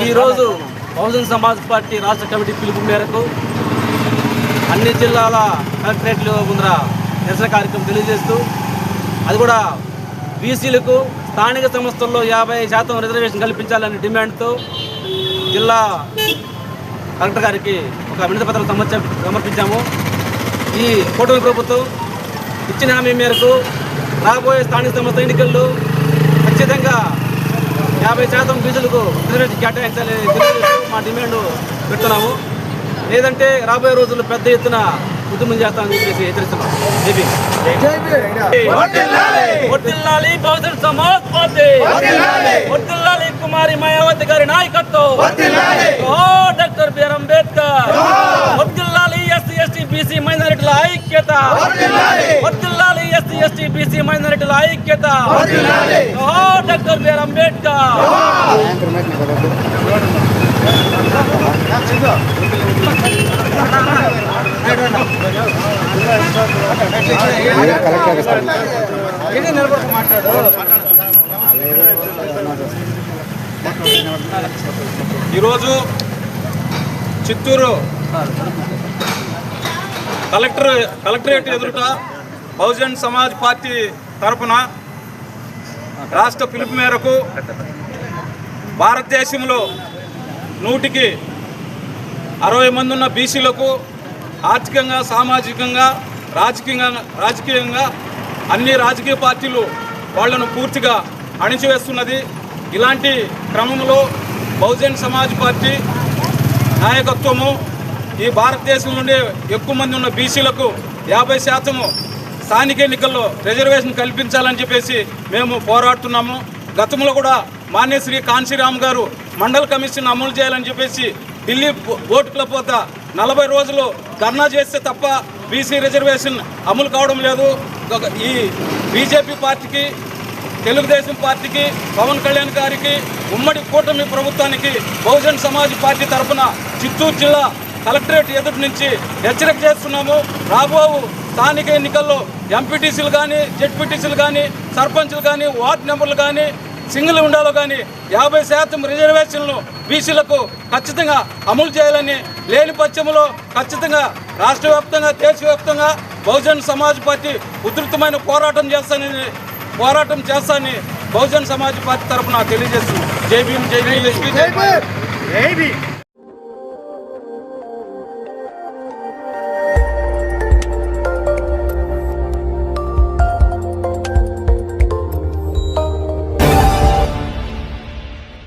ఈరోజు బహుజన సమాజ్ పార్టీ రాష్ట్ర కమిటీ పిలుపు మేరకు అన్ని జిల్లాల కలెక్టరేట్లు ముందర నిరసన కార్యక్రమం తెలియజేస్తూ అది కూడా బీసీలకు స్థానిక సంస్థల్లో యాభై శాతం రిజర్వేషన్ కల్పించాలనే డిమాండ్తో జిల్లా కలెక్టర్ గారికి ఒక వినతిపత్రం సమర్పించాము. ఈ కూటమి ప్రభుత్వం ఇచ్చిన హామీ మేరకు రాబోయే స్థానిక సంస్థ ఎన్నికల్లో ఖచ్చితంగా యాభై శాతం బీజులకు రిజర్వేషన్ కేటాయించాలని తెలియజేస్తూ మా డిమాండ్ పెడుతున్నాము. లేదంటే రాబోయే రోజుల్లో పెద్ద ఎత్తున ఉద్యమం చేస్తామని చెప్పేసి హెచ్చరిస్తున్నాం. బహుజన్ సమాజ్ పార్టీ. కుమారి మాయావతి గారి నాయకత్వం. Doctor B R Ambedkar. ఐక్యత. వర్ధిల్లాలి ఎస్సీ ఎస్టీ బీసీ మైనారిటీల ఐక్యత. Doctor B R Ambedkar. ఈరోజు చిత్తూరు కలెక్టర్ కలెక్టరేట్ ఎదురుట బహుజన్ సమాజ్ పార్టీ తరపున రాష్ట్ర పిలుపు మేరకు భారతదేశంలో నూటికి అరవై మంది ఉన్న బీసీలకు ఆర్థికంగా సామాజికంగా రాజకీయంగా రాజకీయంగా అన్ని రాజకీయ పార్టీలు వాళ్ళను పూర్తిగా అణిచివేస్తున్నది. ఇలాంటి క్రమంలో బహుజన్ సమాజ్ పార్టీ నాయకత్వము ఈ భారతదేశం నుండి ఎక్కువ మంది ఉన్న బీసీలకు యాభై శాతము స్థానిక ఎన్నికల్లో రిజర్వేషన్ కల్పించాలని చెప్పేసి మేము పోరాడుతున్నాము. గతంలో కూడా మాన్యశ్రీ కాంశీరామ్ గారు మండల కమిషన్ అమలు చేయాలని చెప్పేసి ఢిల్లీ బో- క్లబ్ వద్ద నలభై రోజులు ధర్నా చేస్తే తప్ప బీసీ రిజర్వేషన్ అమలు కావడం లేదు. ఒక- ఈ బీజేపీ పార్టీకి తెలుగుదేశం పార్టీకి పవన్ కళ్యాణ్ గారికి ఉమ్మడి కూటమి ప్రభుత్వానికి బహుజన్ సమాజ్ పార్టీ తరఫున చిత్తూరు జిల్లా కలెక్టరేట్ ఎదుటి నుంచి హెచ్చరిక చేస్తున్నాము. రాబో స్థానిక ఎన్నికల్లో ఎంపీటీసీలు కానీ జెడ్పీటీసీలు కానీ సర్పంచ్లు కానీ వార్డు మెంబర్లు కానీ సింగిల్ ఉండాలో కానీ యాభై శాతం రిజర్వేషన్లు బీసీలకు ఖచ్చితంగా అమలు చేయాలని లేని పక్షంలో ఖచ్చితంగా రాష్ట్ర వ్యాప్తంగా దేశవ్యాప్తంగా బహుజన్ సమాజ్ పార్టీ ఉధృతమైన పోరాటం చేస్తానని పోరాటం చేస్తానని బహుజన్ సమాజ్ పార్టీ తరఫున తెలియజేస్తుంది జై భీమ్ జై భీమ్.